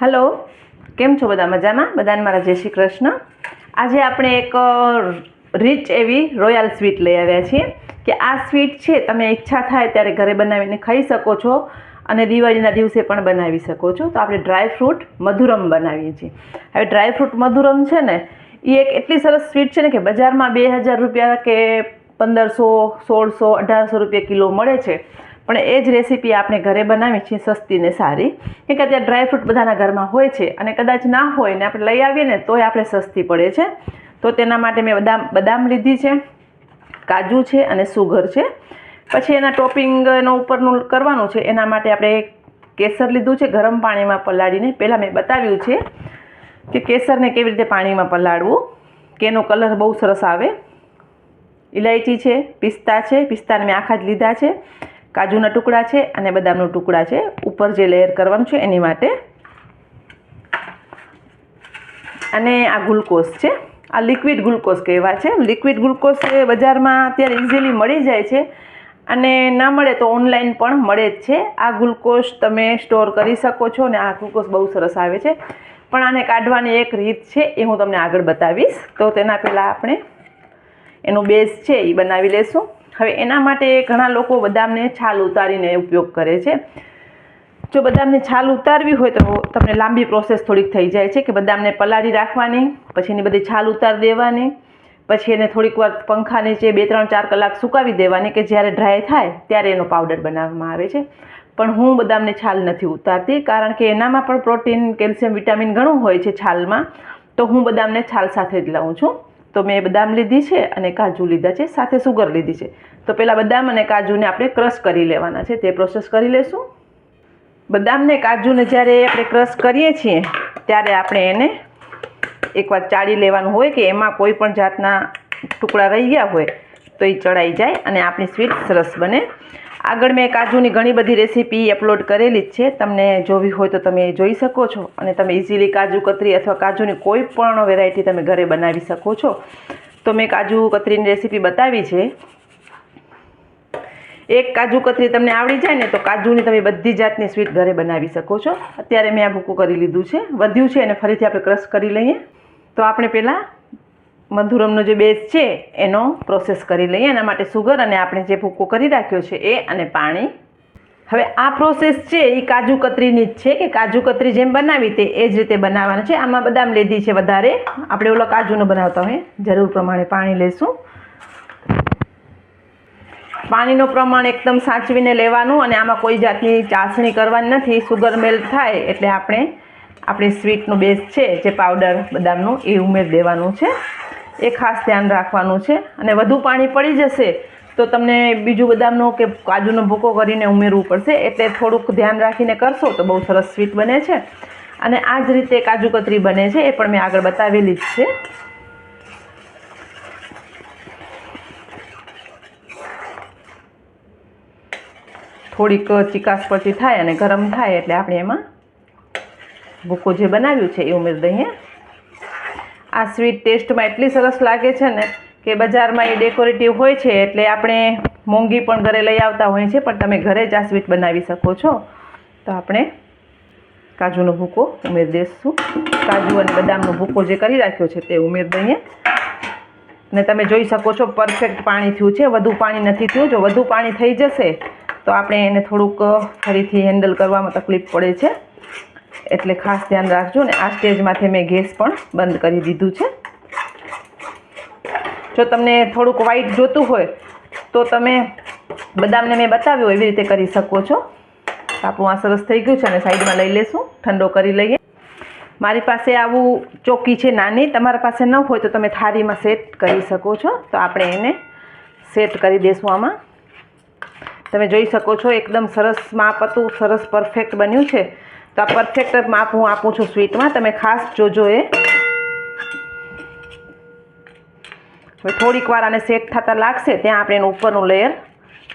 Hello કેમ છો બધા? મજામાં? બધાને મારા જય શ્રી કૃષ્ણ. આજે આપણે એક રીચ એવી રોયલ સ્વીટ લઈ આવ્યા છીએ કે આ સ્વીટ છે, તમે ઈચ્છા થાય ત્યારે ઘરે બનાવીને ખાઈ શકો છો અને દિવાળીના દિવસે પણ બનાવી શકો છો. તો આપણે ડ્રાય ફ્રૂટ મધુરમ બનાવીએ છીએ. હવે ડ્રાય ફ્રૂટ મધુરમ છે ને એ એક એટલી સરસ સ્વીટ છે ને કે બજારમાં બે હજાર રૂપિયા કે પંદરસો, સોળસો, અઢારસો રૂપિયા કિલો મળે છે. પણ એ જ રેસીપી આપણે ઘરે બનાવી છીએ સસ્તી ને સારી. કે અત્યારે ડ્રાયફ્રૂટ બધાના ઘરમાં હોય છે અને કદાચ ના હોય ને આપણે લઈ આવીએ ને તોય આપણે સસ્તી પડે છે. તો તેના માટે મેં બદામ બદામ લીધી છે, કાજુ છે અને સુગર છે. પછી એના ટોપિંગનો ઉપરનું કરવાનું છે, એના માટે આપણે કેસર લીધું છે ગરમ પાણીમાં પલાળીને. પહેલાં મેં બતાવ્યું છે કે કેસરને કેવી રીતે પાણીમાં પલાળવું, કે એનો કલર બહુ સરસ આવે. ઇલાયચી છે, પિસ્તા છે, પિસ્તાને મેં આખા જ લીધા છે. કાજુના ટુકડા છે અને બદામના ટુકડા છે. ઉપર જે લેયર કરવાનું છે એની માટે અને આ ગ્લુકોઝ છે. આ લિક્વિડ ગ્લુકોઝ કહેવાય છે. લિક્વિડ ગ્લુકોઝ એ બજારમાં અત્યારે ઇઝીલી મળી જાય છે અને ના મળે તો ઓનલાઈન પણ મળે જ છે. આ ગ્લુકોઝ તમે સ્ટોર કરી શકો છો અને આ ગ્લુકોઝ બહુ સરસ આવે છે. પણ આને કાઢવાની એક રીત છે એ હું તમને આગળ બતાવીશ. તો તેના પહેલાં આપણે એનો બેઝ છે એ બનાવી લેશું. હવે એના માટે ઘણા લોકો બદામને છાલ ઉતારીને ઉપયોગ કરે છે. જો બદામને છાલ ઉતારવી હોય તો તમને લાંબી પ્રોસેસ થોડીક થઈ જાય છે કે બદામને પલાળી રાખવાની, પછી એની બધી છાલ ઉતારી દેવાની, પછી એને થોડીક વાર પંખા નીચે બે ત્રણ ચાર કલાક સુકાવી દેવાની કે જ્યારે ડ્રાય થાય ત્યારે એનો પાવડર બનાવવામાં આવે છે. પણ હું બદામને છાલ નથી ઉતારતી કારણ કે એનામાં પણ પ્રોટીન કેલ્શિયમ વિટામિન ઘણું હોય છે છાલમાં, તો હું બદામને છાલ સાથે જ લઉં છું. તો મેં બદામ લીધી છે અને કાજુ લીધા છે, સાથે સુગર લીધી છે. તો પહેલાં બદામ અને કાજુને આપણે ક્રશ કરી લેવાના છે. તે પ્રોસેસ કરી લેશું. બદામને કાજુને જ્યારે આપણે ક્રશ કરીએ છીએ, ત્યારે આપણે એને એકવાર ચાળી લેવાનું હોય કે એમાં કોઈ પણ જાતના ટુકડા રહી ગયા હોય, તો એ ચડાઈ જાય અને આપણી સ્વીટ સરસ બને. આગળ મેં કાજુની ઘણી બધી રેસીપી અપલોડ કરેલી જ છે. તમને જોવી હોય તો તમે જોઈ શકો છો અને તમે ઇઝીલી કાજુ કતરી અથવા કાજુની કોઈ પણ વેરાયટી તમે ઘરે બનાવી શકો છો. તો મેં કાજુ કતરીની રેસીપી બતાવી છે. એક કાજુ કતરી તમને આવડી જાય ને તો કાજુની તમે બધી જાતની સ્વીટ ઘરે બનાવી શકો છો. અત્યારે મેં આ ભૂકું કરી લીધું છે. વધ્યું છે એને ફરીથી આપણે ક્રશ કરી લઈએ. તો આપણે પહેલાં મધુરમનો જે બેઝ છે, એનો પ્રોસેસ કરી લઈએ. એના માટે સુગર અને આપણે જે ભૂકો કરી રાખ્યો છે, એ અને પાણી. હવે આ પ્રોસેસ છે, એ કાજુ કતરીની જ છે, કે કાજુ કતરી જેમ બનાવી તે એ જ રીતે બનાવવાનું છે. આમાં બદામ લીધી છે વધારે. આપણે ઓલો કાજુનો બનાવતા હોય જરૂર પ્રમાણે પાણી લેશું. પાણીનું પ્રમાણ એકદમ સાચવીને લેવાનું અને આમાં કોઈ જાતની ચાસણી કરવાની નથી. સુગર મેલ્ટ થાય એટલે આપણે, આપણી સ્વીટનું બેઝ છે, જે પાવડર બદામનું, એ ઉમેરી દેવાનું છે. એ ખાસ ધ્યાન રાખવાનું છે. અને વધુ પાણી પડી જશે તો તમને બીજું બદામનો કે કાજુનો ભૂકો કરીને ઉમેરવું પડશે. એટલે થોડુંક ધ્યાન રાખીને કરશો તો બહુ સરસ સ્વીટ બને છે. અને આ જ રીતે કાજુ કતરી બને છે, એ પણ મેં આગળ બતાવેલી જ છે. થોડીક ચિકાસ પછી થાય અને ગરમ થાય એટલે આપણે એમાં ભૂકો જે બનાવ્યું છે એ ઉમેરી દઈએ. આ સ્વીટ ટેસ્ટમાં એટલી સરસ લાગે છે ને કે બજારમાં એ ડેકોરેટિવ હોય છે એટલે આપણે મોંઘી પણ ઘરે લઈ આવતા હોઈએ છીએ, પણ તમે ઘરે જ આ સ્વીટ બનાવી શકો છો. તો આપણે કાજુનો ભૂકો ઉમેરી દઈશું કાજુ અને બદામનો ભૂકો જે કરી રાખ્યો છે તે ઉમેરી દઈએ. ને તમે જોઈ શકો છો પરફેક્ટ પાણી થયું છે. વધુ પાણી નથી થયું. જો વધુ પાણી થઈ જશે, તો આપણે એને થોડુંક ફરીથી હેન્ડલ કરવામાં તકલીફ પડે છે. એટલે ખાસ ધ્યાન રાખજો ને આ સ્ટેજમાંથી મેં ગેસ પણ બંધ કરી દીધું છે. જો તમને થોડુંક વ્હાઈટ જોતું હોય, તો તમે બદામને મેં બતાવ્યું એવી રીતે કરી શકો છો. આપણું આ સરસ થઈ ગયું છે અને સાઈડમાં લઈ લેશું, ઠંડો કરી લઈએ. મારી પાસે આવું ચોકી છે નાની, તમારા પાસે ન હોય તો તમે થાળીમાં સેટ કરી શકો છો. તો આપણે એને સેટ કરી દઈશું આમાં. તમે જોઈ શકો છો, એકદમ સરસ માપ હતું, સરસ પરફેક્ટ બન્યું છે. તો આ પરફેક્ટ માપ હું આપું છું સ્વીટમાં તમે ખાસ જોજો એ. હવે થોડીક વાર આને સેટ થતાં લાગશે, ત્યાં આપણે એનું ઉપરનું લેયર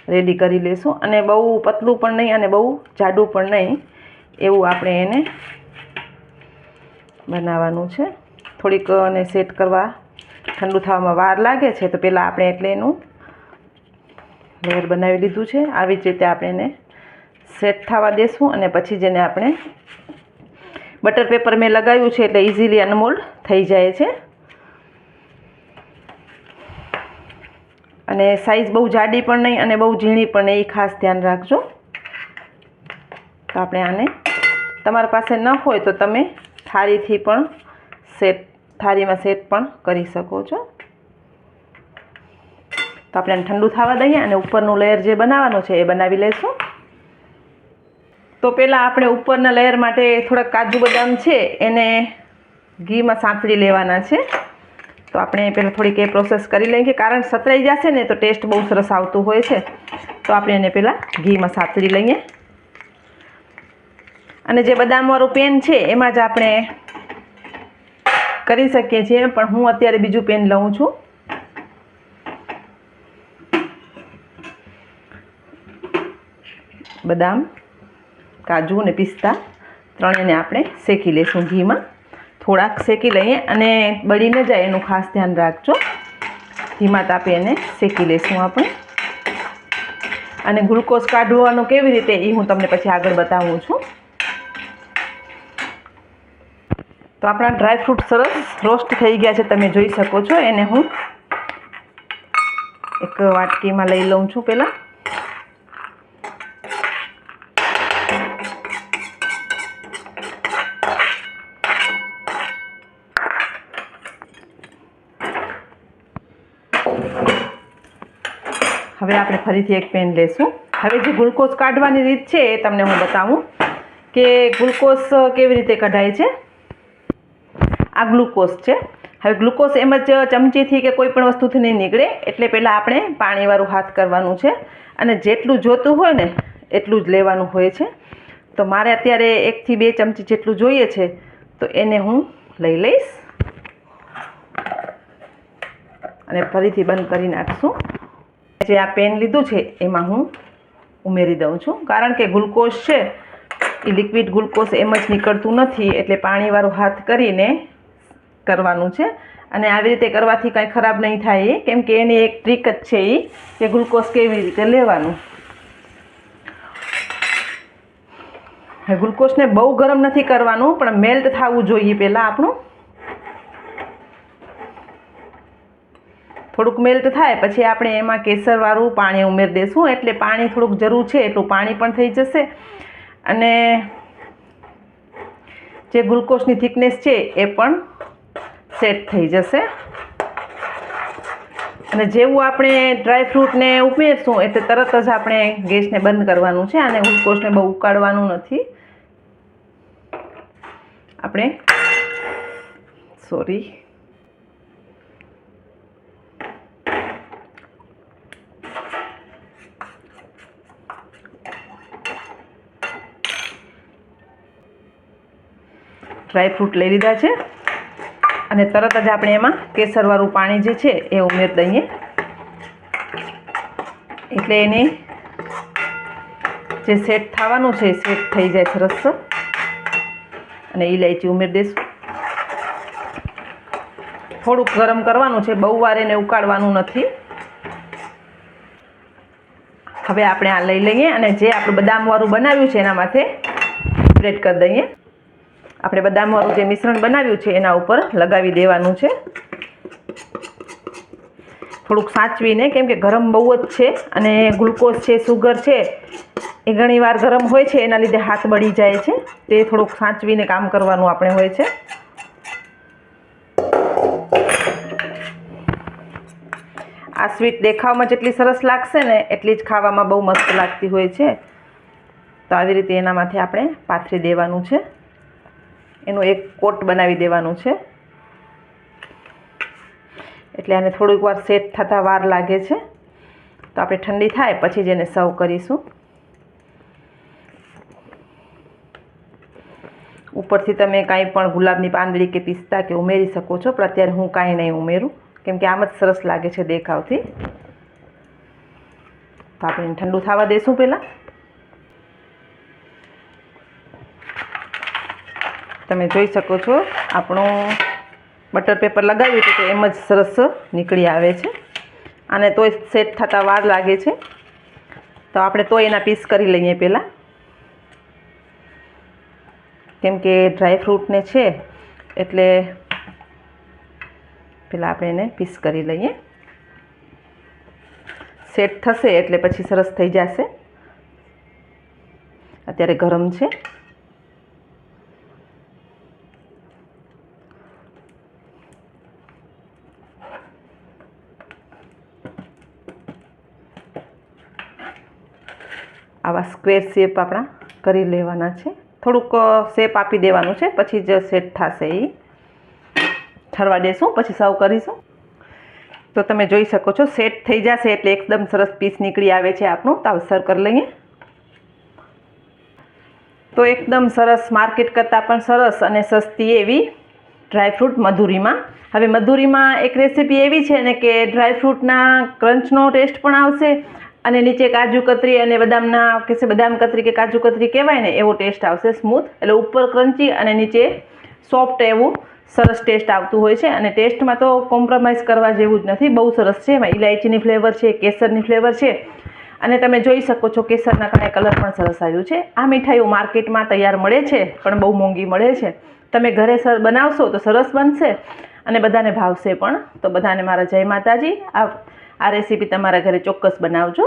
રેડી કરી લઈશું. અને બહુ પતલું પણ નહીં અને બહુ જાડું પણ નહીં. એવું આપણે એને બનાવવાનું છે. થોડીક એને સેટ કરવા ઠંડુ થવામાં વાર લાગે છે, તો પહેલાં આપણે એટલે એનું લેયર બનાવી લીધું છે. આવી જ રીતે આપણે એને સેટ થવા દેશું અને પછી જેને આપણે બટર પેપર મેં લગાવ્યું છે એટલે ઇઝીલી અનમોલ્ડ થઈ જાય છે. અને સાઈઝ બહુ જાડી પણ નહીં અને બહુ ઝીણી પણ નહીં, એ ખાસ ધ્યાન રાખજો. તો આપણે આને તમારા પાસે ન હોય તો તમે થાળીથી પણ સેટ થાળીમાં સેટ પણ કરી શકો છો. તો આપણે ઠંડુ થવા દઈએ અને ઉપરનું લેયર જે બનાવવાનું છે એ બનાવી લઈશું તો પહેલાં આપણે ઉપરના લેયર માટે થોડાક કાજુ બદામ છે, એને ઘીમાં સાંતળી લેવાના છે. તો આપણે પહેલાં થોડીક એ પ્રોસેસ કરી લઈએ કારણ સતરાઈ જશે ને તો ટેસ્ટ બહુ સરસ આવતું હોય છે. તો આપણે એને પહેલાં ઘીમાં સાંતળી લઈએ. અને જે બદામવાળું પેન છે, એમાં જ આપણે કરી શકીએ છીએ, પણ હું અત્યારે બીજું પેન લઉં છું. બદામ. કાજુ અને પિસ્તા ત્રણેયને આપણે શેકી લઈશું ઘીમાં. થોડાક શેકી લઈએ અને બળી ન જાય એનું ખાસ ધ્યાન રાખજો. ધીમા તાપે એને શેકી લઈશું આપણે. અને ગ્લુકોઝ કાઢવાનું કેવી રીતે એ હું તમને પછી આગળ બતાવું છું. તો આપણા ડ્રાયફ્રૂટ સરસ રોસ્ટ થઈ ગયા છે, તમે જોઈ શકો છો. એને હું એક વાટકીમાં લઈ લઉં છું પહેલાં. હવે આપણે ફરીથી એક પેન લેશું. હવે જે ગ્લુકોઝ કાઢવાની રીત છે એ તમને હું બતાવું કે ગ્લુકોઝ કેવી રીતે કઢાય છે. આ ગ્લુકોઝ છે. હવે ગ્લુકોઝ એમ જ ચમચીથી કે કોઈ પણ વસ્તુથી નહીં નીકળે, એટલે પહેલાં આપણે પાણીવાળું હાથ કરવાનું છે અને જેટલું જોતું હોય ને એટલું જ લેવાનું હોય છે. તો મારે અત્યારે એકથી બે ચમચી જેટલું જોઈએ છે, તો એને હું લઈ લઈશ. અને ફરીથી બંધ કરી નાખશું. જે આ પેન લીધું છે, એમાં હું ઉમેરી દઉં છું. કારણ કે ગ્લુકોઝ છે એ લિક્વિડ ગ્લુકોઝ એમ જ નીકળતું નથી, એટલે પાણીવાળું હાથ કરીને કરવાનું છે. અને આવી રીતે કરવાથી કાંઈ ખરાબ નહીં થાય કેમ કે એની એક ટ્રીક જ છે એ કે ગ્લુકોઝ કેવી રીતે લેવાનું. ગ્લુકોઝને બહુ ગરમ નથી કરવાનું, પણ મેલ્ટ થવું જોઈએ પહેલાં આપણું. થોડુંક મેલ્ટ થાય, પછી આપણે એમાં કેસરવાળું પાણી ઉમેરી દઈશું એટલે પાણી થોડુંક જરૂર છે એટલું પાણી પણ થઈ જશે. અને જે ગ્લુકોઝની થિકનેસ છે એ પણ સેટ થઈ જશે. અને જેવું આપણે ડ્રાયફ્રૂટને ઉમેરશું, એટલે તરત જ આપણે ગેસને બંધ કરવાનું છે, અને ગ્લુકોઝને બહુ ઉકાળવાનું નથી. આપણે, સોરી ડ્રાયફ્રૂટ લઈ લીધા છે. અને તરત જ આપણે એમાં કેસરવાળું પાણી જે છે એ ઉમેર દઈએ. એટલે એને જે સેટ થવાનું છે સેટ થઈ જાય સરસ. અને ઇલાયચી ઉમેરી દઈશું થોડુંક ગરમ કરવાનું છે, બહુ વાર એને ઉકાળવાનું નથી. હવે આપણે આ લઈ લઈએ અને જે આપણે બદામવાળું બનાવ્યું છે એના માથે સ્પ્રેડ કરી દઈએ. આપણે બદામવાળું જે મિશ્રણ બનાવ્યું છે, એના ઉપર લગાવી દેવાનું છે. થોડુંક સાચવીને, કેમ કે ગરમ બહુ જ છે અને ગ્લુકોઝ છે, સુગર છે, એ ઘણીવાર ગરમ હોય છે, એના લીધે હાથ બળી જાય છે. તે થોડુંક સાચવીને કામ કરવાનું આપણે હોય છે. આ સ્વીટ દેખાવમાં જેટલી સરસ લાગશે ને, એટલી જ ખાવામાં બહુ મસ્ત લાગતી હોય છે. તો આવી રીતે એનામાંથી આપણે પાથરી દેવાનું છે. એનું એક કોટ બનાવી દેવાનું છે. એટલે આને થોડીક વાર સેટ થતાં વાર લાગે છે. તો આપણે ઠંડી થાય પછી જ એને સર્વ કરીશું. ઉપરથી તમે કાંઈ પણ ગુલાબની પાંદડી કે પિસ્તા કે ઉમેરી શકો છો, પણ અત્યારે હું કાંઈ નહીં ઉમેરું. કેમ કે આમ જ સરસ લાગે છે દેખાવથી. તો આપણે ઠંડુ થવા દઈશું પહેલાં. તમે જોઈ શકો છો, આપણું બટર પેપર લગાવ્યું હતું તો એમ જ સરસ નીકળી આવે છે. અને તોય સેટ થતાં વાર લાગે છે. તો આપણે તો એના પીસ કરી લઈએ પહેલાં. કેમ કે ડ્રાય છે, એટલે પહેલાં આપણે એને પીસ કરી લઈએ. સેટ થશે એટલે પછી સરસ થઈ જશે. અત્યારે ગરમ છે. આવા સ્ક્વેર શેપ આપણા કરી લેવાના છે. થોડુંક શેપ આપી દેવાનું છે, પછી જ સેટ થશે એ ઠરવા દેશું, પછી સર્વ કરીશું. તો તમે જોઈ શકો છો સેટ થઈ જશે એટલે એકદમ સરસ પીસ નીકળી આવે છે આપણું. તો સર્વ કરી લઈએ. તો એકદમ સરસ માર્કેટ કરતાં પણ સરસ અને સસ્તી એવી ડ્રાયફ્રૂટ મધુરીમાં. હવે મધુરીમાં એક રેસીપી એવી છે ને કે ડ્રાયફ્રૂટના ક્રંચનો ટેસ્ટ પણ આવશે અને નીચે કાજુ કતરી અને બદામના કે બદામ કતરી કે કાજુ કતરી કહેવાય ને, એવો ટેસ્ટ આવશે સ્મૂથ એટલે ઉપર ક્રન્ચી અને નીચે સોફ્ટ એવું સરસ ટેસ્ટ આવતું હોય છે. અને ટેસ્ટમાં તો કોમ્પ્રોમાઇઝ કરવા જેવું જ નથી. બહુ સરસ છે. એમાં ઇલાયચીની ફ્લેવર છે, કેસરની ફ્લેવર છે. અને તમે જોઈ શકો છો કેસરના કારણે કલર પણ સરસ આવ્યું છે. આ મીઠાઈઓ માર્કેટમાં તૈયાર મળે છે, પણ બહુ મોંઘી મળે છે. તમે ઘરે સર બનાવશો તો સરસ બનશે અને બધાને ભાવશે પણ. તો બધાને મારા જય માતાજી. આ આ રેસીપી તમારા ઘરે ચોક્કસ બનાવજો.